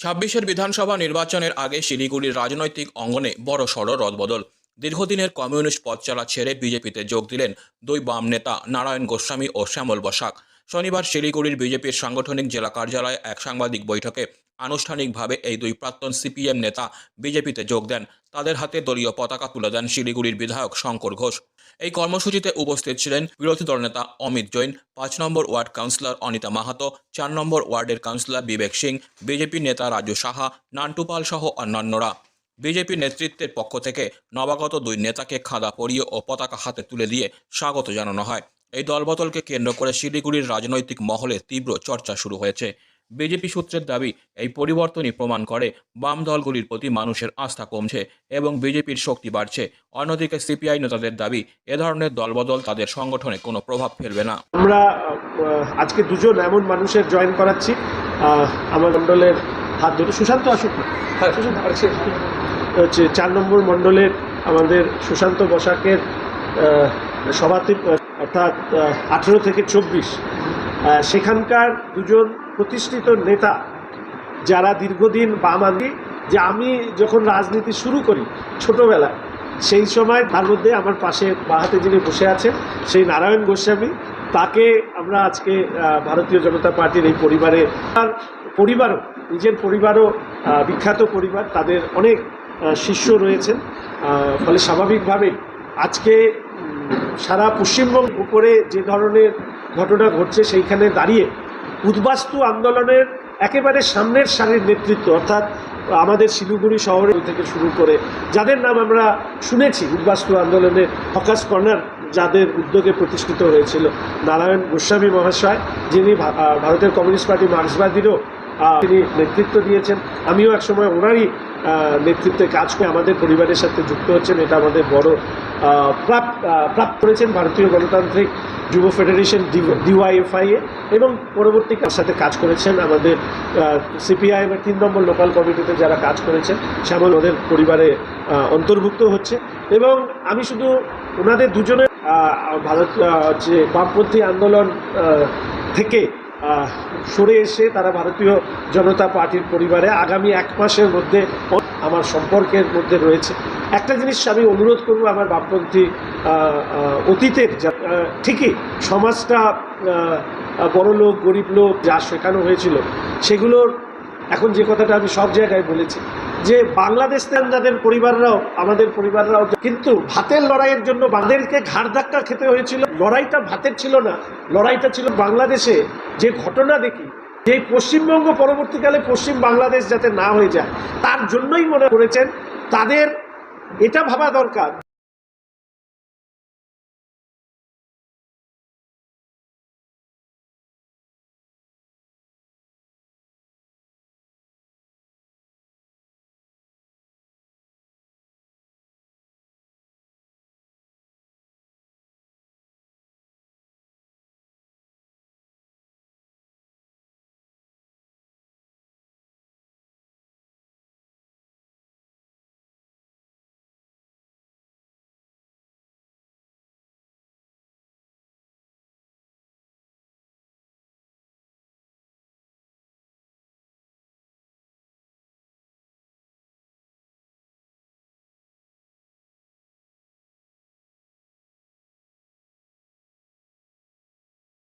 ছাব্বিশের বিধানসভা নির্বাচনের আগে শিলিগুড়ির রাজনৈতিক অঙ্গনে বড় সড় রদবদল। দীর্ঘদিনের কমিউনিস্ট পথ চলা ছেড়ে বিজেপিতে যোগ দিলেন দুই বাম নেতা নারায়ণ গোস্বামী ও শ্যামল বসাক। শনিবার শিলিগুড়ির বিজেপির সাংগঠনিক জেলা কার্যালয়ে এক সাংবাদিক বৈঠকে আনুষ্ঠানিকভাবে এই দুই প্রাক্তন সিপিএম নেতা বিজেপিতে যোগ দেন। তাদের হাতে দলীয় পতাকা তুলে দেন শিলিগুড়ির বিধায়ক শঙ্কর ঘোষ। এই কর্মসূচিতে উপস্থিত ছিলেন বিরোধী দলনেতা অমিত জৈন, পাঁচ number ward councillor Anita Mahato, চার নম্বর ওয়ার্ডের কাউন্সিলর বিবেক সিং, বিজেপি নেতা রাজু সাহা, নান্টু পাল সহ অন্যান্যরা। বিজেপি নেতৃত্বের পক্ষ থেকে নবাগত দুই নেতাকে খাদা পরিয়ে ও পতাকা হাতে তুলে দিয়ে স্বাগত জানানো হয়। এই দলবদলকে কেন্দ্র করে শিলিগুড়ির রাজনৈতিক মহলে তীব্র চর্চা শুরু হয়েছে। বিজেপি সূত্রের দাবি এই পরিবর্তনই প্রমাণ করে বাম দলগুলির প্রতি মানুষের আস্থা কমছে এবং বিজেপির শক্তি বাড়ছে। অন্যদিকে সিপিআই নেতাদের দাবি এ ধরনের দলবদল তাদের সংগঠনে কোনো প্রভাব ফেলবে না। আমরা আজকে দুজন এমন মানুষের জয়েন করাচ্ছি। আমার মণ্ডলের হাত ধরে সুশান্ত আসুক। হ্যাঁ। হচ্ছে চার নম্বর মণ্ডলের আমাদের সুশান্ত বসাকের সভাতে অর্থাৎ আঠেরো থেকে চব্বিশ। সেখানকার দুজন প্রতিষ্ঠিত নেতা যারা দীর্ঘদিন বাম আন্দোলন যে আমি যখন রাজনীতি শুরু করি ছোটবেলায়, সেই সময় তার মধ্যে আমার পাশে বাহাতে যিনি বসে আছেন, সেই নারায়ণ গোস্বামী, তাকে আমরা আজকে ভারতীয় জনতা পার্টির এই পরিবারে, তার পরিবারও, নিজের পরিবারও বিখ্যাত পরিবার, তাদের অনেক শিষ্য রয়েছেন। ফলে স্বাভাবিকভাবেই আজকে সারা পশ্চিমবঙ্গ উপরে যে ধরনের ঘটনা ঘটছে, সেইখানে দাঁড়িয়ে উদ্বাস্তু আন্দোলনের একেবারে সামনের সারির নেতৃত্ব, অর্থাৎ আমাদের শিলিগুড়ি শহরে থেকে শুরু করে যাদের নাম আমরা শুনেছি, উদ্বাস্তু আন্দোলনের হকাস কর্নার যাদের উদ্যোগে প্রতিষ্ঠিত হয়েছিল নারায়ণ গোস্বামী মহাশয়, যিনি ভারতের কমিউনিস্ট পার্টি মার্ক্সবাদীরও তিনি নেতৃত্ব দিয়েছেন। আমিও একসময় ওনারই নেতৃত্বে কাজ করে আমাদের পরিবারের সাথে যুক্ত হচ্ছেন। এটা আমাদের বড় প্রাপ প্রাপ্ত করেছেন ভারতীয় গণতান্ত্রিক যুব ফেডারেশন ডিওয়াইএফআই এ এবং পরবর্তীকার সাথে কাজ করেছেন আমাদের সিপিআইএম এর তিন নম্বর লোকাল কমিটিতে যারা কাজ করেছেন, শ্যামল ওদের পরিবারে অন্তর্ভুক্ত হচ্ছে। এবং আমি শুধু ওনাদের দুজনের ভারত যে বামপন্থী আন্দোলন থেকে সরে এসে তারা ভারতীয় জনতা পার্টির পরিবারে আগামী এক মাসের মধ্যে আমার সম্পর্কের মধ্যে রয়েছে। একটা জিনিস আমি অনুরোধ করব আমার বামপন্থী অতীতের ঠিকই সমাজটা বড় লোক, গরিব লোক, যা শেখানো হয়েছিল, সেগুলোর এখন যে কথাটা আমি সব জায়গায় বলেছি যে বাংলাদেশ যাদের পরিবাররাও, আমাদের পরিবাররাও, কিন্তু ভাতের লড়াইয়ের জন্য বাংলাদেশকে ঘাড় ধাক্কা খেতে হয়েছিল। লড়াইটা ভাতের ছিল না, লড়াইটা ছিল বাংলাদেশে। যে ঘটনা দেখি, যে পশ্চিমবঙ্গ পরবর্তীকালে পশ্চিম বাংলাদেশ যাতে না হয়ে যায়, তার জন্যই মনে করেছেন, তাদের এটা ভাবা দরকার।